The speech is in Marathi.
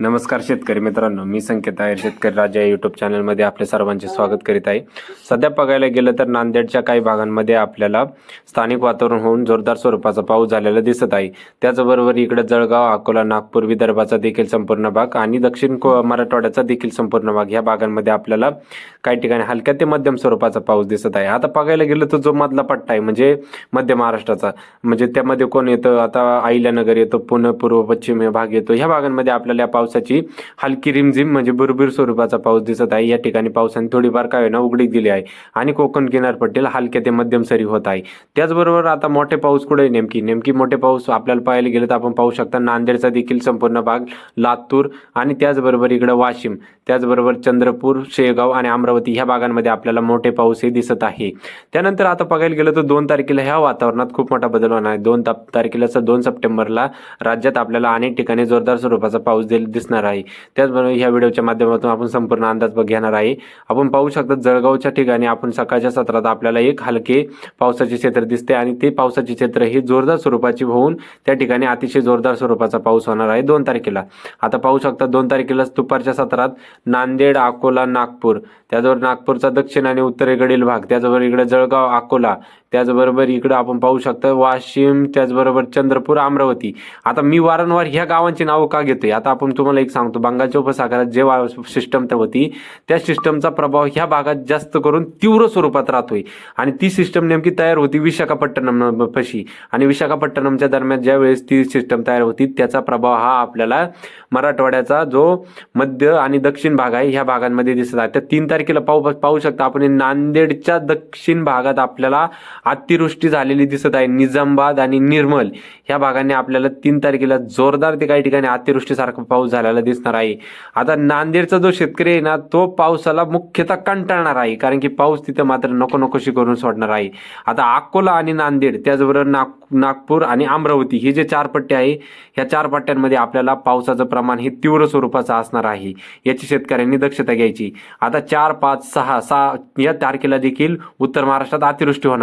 नमस्कार शेतकरी मित्रांनो मी संकेत आहे. शेतकरी राजा या युट्यूब चॅनलमध्ये आपले सर्वांचे स्वागत करीत आहे. सध्या बघायला गेलं तर नांदेडच्या काही भागांमध्ये आपल्याला स्थानिक वातावरण होऊन जोरदार स्वरूपाचा पाऊस झालेला दिसत आहे. त्याचबरोबर इकडे जळगाव अकोला नागपूर विदर्भाचा देखील संपूर्ण भाग आणि दक्षिण को मराठवाड्याचा देखील संपूर्ण भाग ह्या भागांमध्ये आपल्याला काही ठिकाणी हलक्या ते मध्यम स्वरूपाचा पाऊस दिसत आहे. आता बघायला गेलं तर जो मधला पट्टा आहे म्हणजे मध्य महाराष्ट्राचा म्हणजे त्यामध्ये कोण येतं? आता आईल्यानगर येतो पुणे पूर्व पश्चिम भाग येतो. ह्या भागांमध्ये आपल्याला या पावसाची हलकी रिमझिम म्हणजे बुरबुर स्वरूपाचा पाऊस दिसत आहे. या ठिकाणी पावसाने थोडीफार काय होईना उघडीक दिली आहे आणि कोकण किनारपट्टीला हलक्या ते मध्यम सरी होत आहे. त्याचबरोबर आता मोठे पाऊस कुठे नेमकी? नेमकी मोठे पाऊस आपल्याला पाहायला गेलं तर आपण पाहू शकता नांदेडचा देखील संपूर्ण भाग लातूर आणि त्याचबरोबर इकडं वाशिम त्याचबरोबर चंद्रपूर शेगाव आणि अमरावती ह्या भागांमध्ये आपल्याला मोठे पाऊस हे दिसत आहे. त्यानंतर आता बघायला गेलं तर दोन तारखेला ह्या वातावरणात खूप मोठा बदल होणार आहे. दोन तारखेला स- दोन सप्टेंबरला राज्यात आपल्याला अनेक ठिकाणी जोरदार स्वरूपाचा पाऊस दिला दिसणार आहे. त्याचबरोबर ह्या व्हिडिओच्या माध्यमातून आपण संपूर्ण अंदाज बघ घेणार आहे. आपण पाहू शकता जळगावच्या ठिकाणी आपण सकाळच्या सत्रात आपल्याला एक हलके पावसाचे क्षेत्र दिसते आणि ते पावसाचे क्षेत्र हे जोरदार स्वरूपाची होऊन त्या ठिकाणी अतिशय जोरदार स्वरूपाचा पाऊस होणार आहे दोन तारखेला. आता पाहू शकता दोन तारखेला दुपारच्या सत्रात नांदेड अकोला नागपूर. त्याचबरोबर नागपूरचा दक्षिण आणि उत्तरेकडील भाग त्याचबरोबर इकडे जळगाव अकोला त्याचबरोबर इकडं आपण पाहू शकता वाशिम त्याचबरोबर चंद्रपूर अमरावती. आता मी वारंवार ह्या गावांची नावं का घेतोय? आता आपण तुम्हाला एक सांगतो बंगालच्या उपसागरात जे सिस्टम तर होती त्या सिस्टमचा प्रभाव ह्या भागात जास्त करून तीव्र स्वरूपात राहतोय. आणि ती सिस्टम नेमकी तयार होती विशाखापट्टणम पशी. आणि विशाखापट्टणमच्या दरम्यान ज्या वेळेस ती सिस्टम तयार होती त्याचा प्रभाव हा आपल्याला मराठवाड्याचा जो मध्य आणि दक्षिण भाग आहे ह्या भागांमध्ये दिसत आहे. त्या तीन तारखेला पाहू पाहू शकता आपण नांदेडच्या दक्षिण भागात आपल्याला अतिवृष्टी झालेली दिसत आहे. निजामाबाद आणि निर्मल ह्या भागांनी आपल्याला तीन तारखेला जोरदार ते काही ठिकाणी अतिवृष्टीसारखा पाऊस झालेला दिसणार आहे. आता नांदेडचा जो शेतकरी आहे ना तो पावसाला मुख्यतः कंटाळणार आहे. कारण की पाऊस तिथं मात्र नको नकोशी करून सोडणार आहे. आता अकोला आणि नांदेड त्याचबरोबर नाग नागपूर आणि अमरावती हे जे चार पट्टे आहे ह्या चार पट्ट्यांमध्ये आपल्याला पावसाचं प्रमाण हे तीव्र स्वरूपाचं असणार आहे. याची शेतकऱ्यांनी दक्षता घ्यायची. आता चार पाच सहा सहा या तारखेला देखील उत्तर महाराष्ट्रात अतिवृष्टी होणार.